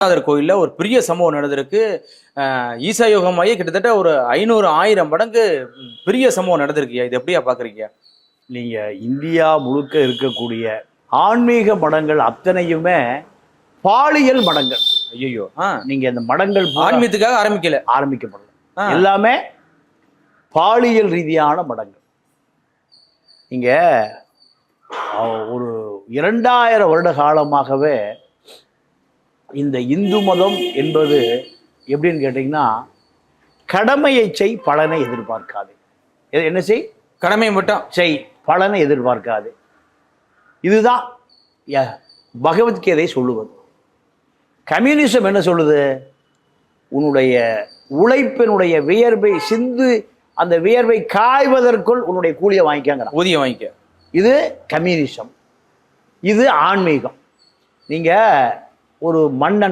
விஸ்வநாதர் கோயில்ல ஒரு பெரிய சம்பவம் நடந்திருக்கு. அஹ் ஈசா யோகமாயி கிட்டத்தட்ட ஒரு ஐநூறு ஆயிரம் மடங்கு பெரிய சம்பவம் நடந்திருக்குயா இது எப்படியா பாக்குறீங்க? நீங்க இந்தியா முழுக்க இருக்கக்கூடிய ஆன்மீக மடங்கள் அத்தனையுமே பாலியல் மடங்கள். ஐயோ ஆ நீங்க இந்த மடங்கள் ஆன்மீகத்துக்காக ஆரம்பிக்கல. ஆரம்பிக்கப்படல. எல்லாமே பாலியல் ரீதியான மடங்கள். நீங்க அஹ், ஒரு இரண்டாயிரம் வருட காலமாகவே இந்த இந்து மதம் என்பது எப்படின்னு கேட்டிங்கன்னா கடமையை செய் பலனை எதிர்பார்க்காது. என்ன செய்? கடமை மட்டும். செய் பலனை எதிர்பார்க்காது. இதுதான் பகவத்கீதை சொல்லுவது. கம்யூனிசம் என்ன சொல்லுது? உன்னுடைய உழைப்பினுடைய வியர்வை சிந்து அந்த வியர்வை காய்வதற்குள் உன்னுடைய கூலியை வாங்கிக்கங்கிறான். ஊதியம் வாங்கிக்க. இது கம்யூனிசம். இது ஆன்மீகம். நீங்க ஒரு மன்னன்